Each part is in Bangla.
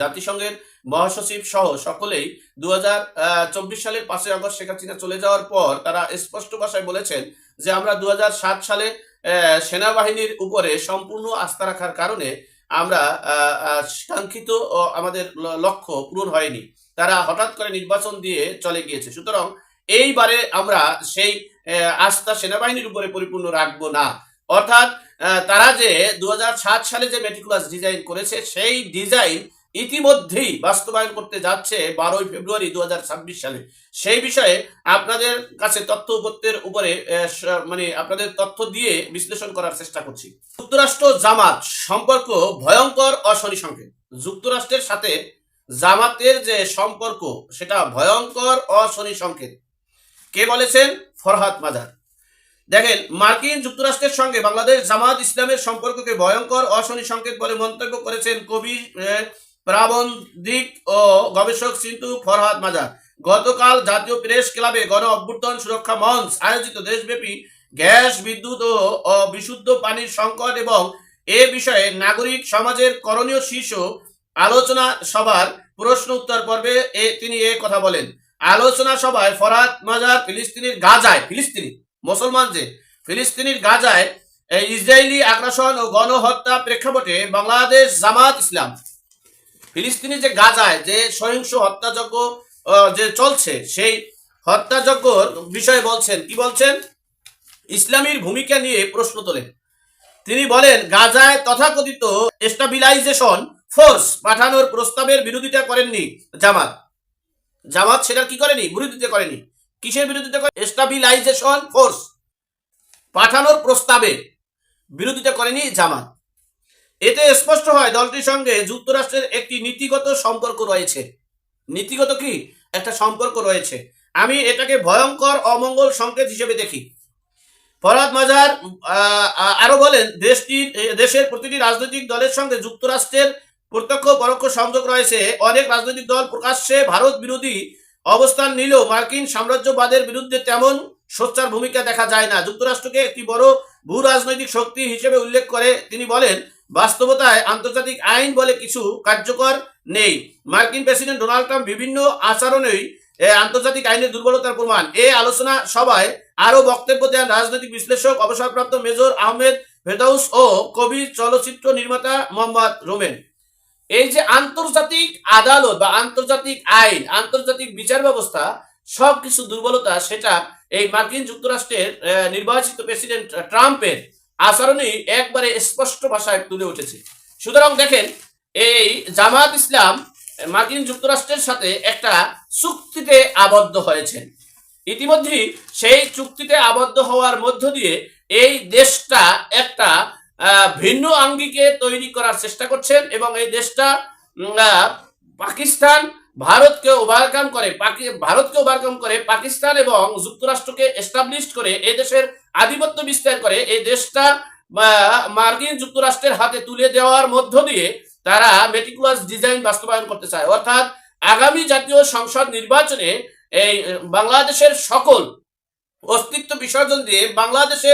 জাতিসংঘের মহাসচিব সহ সকলেই দু সালের পাঁচই আগস্ট শেখ হাসিনা চলে যাওয়ার পর তারা স্পষ্ট ভাষায় বলেছেন যে আমরা দু হাজার সাত সালে সেনাবাহিনীর উপরে সম্পূর্ণ আস্থা রাখার কারণে আমরা কাঙ্ক্ষিত আমাদের লক্ষ্য পূরণ হয়নি। তারা হঠাৎ করে নির্বাচন দিয়ে চলে গিয়েছে। সুতরাং এইবারে আমরা সেই আস্থা সেনাবাহিনীর উপরে পরিপূর্ণ রাখব না। অর্থাৎ তারা যে দু হাজার সাত সালে যে মেটিকুলাস ডিজাইন করেছে, সেই ডিজাইন ইতিমধ্যেই বাস্তবায়ন করতে যাচ্ছে বারোই ফেব্রুয়ারি দু হাজার ছাব্বিশ সালে। সেই বিষয়ে আপনাদের কাছে তথ্য উপত্যের উপরে মানে আপনাদের তথ্য দিয়ে বিশ্লেষণ করার চেষ্টা করছি। যুক্তরাষ্ট্র জামাত সম্পর্ক ভয়ঙ্কর অশনি সংকেত। যুক্তরাষ্ট্রের সাথে জামাতের যে সম্পর্ক, সেটা ভয়ঙ্কর অশনি সংকেত। কে বলেছেন? ফরহাদ মাজার। দেখেন, মার্কিন যুক্তরাষ্ট্রের সঙ্গে বাংলাদেশ জামাত ইসলামের সম্পর্ককে ভয়ঙ্কর অশনি সংকেত বলে মন্তব্য করেছেন কবি প্রাবন্ধিক ও গবেষক সিন্তু ফরহাদ মাজার। গতকাল জাতীয় প্রেস ক্লাবে গণ অভ্যুত্থান সুরক্ষা মঞ্চ আয়োজিত দেশব্যাপী গ্যাস, বিদ্যুৎ ও বিশুদ্ধ পানির সংকট এবং এ বিষয়ে নাগরিক সমাজের করণীয় শীর্ষ আলোচনা সভার প্রশ্ন উত্তর পর্বে এ তিনি এ কথা বলেন। আলোচনা সভায় ফরহাদ মাজার ফিলিস্তিনের গাজায়, ফিলিস্তিনি, মুসলমান যে, ফিলিস্তিনির গাজায় ইসরায়েলি আগ্রাসন ও গণহত্যা প্রেক্ষাপটে বাংলাদেশ জামাত ইসলাম ফিলিস্তিনি যে গাজায় যে সহিংস হত্যাযজ্ঞ যে চলছে, সেই হত্যাযজ্ঞর বিষয়ে বলছেন, কি বলছেন? ইসলামীর ভূমিকা নিয়ে প্রশ্ন তোলেন। তিনি বলেন, গাজায় তথাকথিত স্টাবিলাইজেশন, ফোর্স পাঠানোর প্রস্তাবের বিরোধিতা করেননি জামাত। জামাত সেটার কি করেনি? বিরোধিতা করেনি। কিসের বিরোধিতা করে? স্টাবিলাইজেশন, ফোর্স পাঠানোর প্রস্তাবে বিরোধিতা করেনি জামাত। এতে স্পষ্ট হয় দলটির সঙ্গে যুক্তরাষ্ট্রের একটি নীতিগত সম্পর্ক রয়েছে। নীতিগত কি? একটা সম্পর্ক রয়েছে। আমি এটাকে ভয়ঙ্কর অমঙ্গল সংকেত হিসেবে দেখি। ফরহাদ মাজার আরও বলেন দেশটির দেশের প্রতিটি রাজনৈতিক দলের সঙ্গে যুক্তরাষ্ট্রের প্রত্যক্ষ পরোক্ষ সংযোগ রয়েছে। অনেক রাজনৈতিক দল প্রকাশ্যে ভারত বিরোধী অবস্থান নিলেও মার্কিন সাম্রাজ্যবাদের বিরুদ্ধে তেমন সোচ্চার ভূমিকা দেখা যায় না। যুক্তরাষ্ট্রকে একটি বড় ভূ রাজনৈতিক শক্তি হিসেবে উল্লেখ করে তিনি বলেন বাস্তবতায় আন্তর্জাতিক আইন বলে কিছু কার্যকর নেই। মার্কিন প্রেসিডেন্ট ডোনাল্ড ট্রাম্প বিভিন্ন আচরণেই আন্তর্জাতিক আইনের দুর্বলতার প্রমাণ। এ আলোচনা সভায় আরও বক্তব্য দেন রাজনৈতিক বিশ্লেষক, অবসরপ্রাপ্ত মেজর আহমেদ ভেদাউস ও কবি চলচ্চিত্র নির্মাতা মোহাম্মদ রোমেন। এই যে আন্তর্জাতিক আদালত বা আন্তর্জাতিক আইন, আন্তর্জাতিক বিচার ব্যবস্থা সব কিছু দুর্বলতা, সেটা এই মার্কিন যুক্তরাষ্ট্রের নির্বাচিত প্রেসিডেন্ট ট্রাম্পের আচরণেই একবারে স্পষ্ট ভাষায় তুলে উঠেছে। সুতরাং দেখেন, এই জামাত ইসলাম মার্কিন যুক্তরাষ্ট্রের সাথে একটা চুক্তিতে আবদ্ধ হয়েছেন ইতিমধ্যেই সেই চুক্তিতে আবদ্ধ হওয়ার মধ্য দিয়ে এই দেশটা একটা ভিন্ন আঙ্গিকে তৈরি করার চেষ্টা করছেন এবং এই দেশটা পাকিস্তান ভারতকে ওভারকাম করে ভারতকে ওভারকাম করে পাকিস্তান এবং যুক্তরাষ্ট্রকে এস্টাবলিশ করে এই দেশের আধিপত্য বিস্তার করে এই দেশটা মার্কিন যুক্তরাষ্ট্রের হাতে তুলে দেওয়ার মধ্য দিয়ে তারা মেটিকুলাস ডিজাইন বাস্তবায়ন করতে চায়। অর্থাৎ আগামী জাতীয় সংসদ নির্বাচনে এই বাংলাদেশের সকল অস্তিত্ব বিসর্জন দিয়ে বাংলাদেশে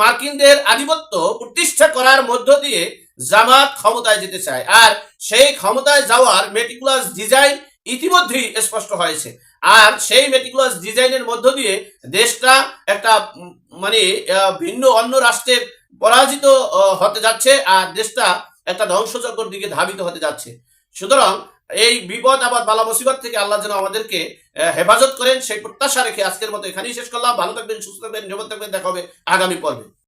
মার্কিনদের আধিপত্য প্রতিষ্ঠা করার মধ্য দিয়ে জামাত ক্ষমতায় যেতে চায়। আর সেই ক্ষমতায় যাওয়ার মেটিকুলাস ডিজাইন ইতিমধ্যেই স্পষ্ট হয়েছে। আর সেই মেটিকুলাস ডিজাইনের মধ্য দিয়ে দেশটা একটা মানে ভিন্ন অন্য রাষ্ট্রের পরাজিত হতে যাচ্ছে আর দেশটা একটা ধ্বংসযজ্ঞর দিকে ধাবিত হতে যাচ্ছে। সুতরাং এই বিপদ আবার বালা, মুসিবত থেকে আল্লাহ যেন আমাদেরকে হেফাজত করেন, সেই প্রত্যাশা রেখে আজকের মতো এখানেই শেষ করলাম। ভালো থাকবেন, সুস্থ থাকবেন, নিরাপদ থাকবেন। দেখা হবে আগামী পর্বে।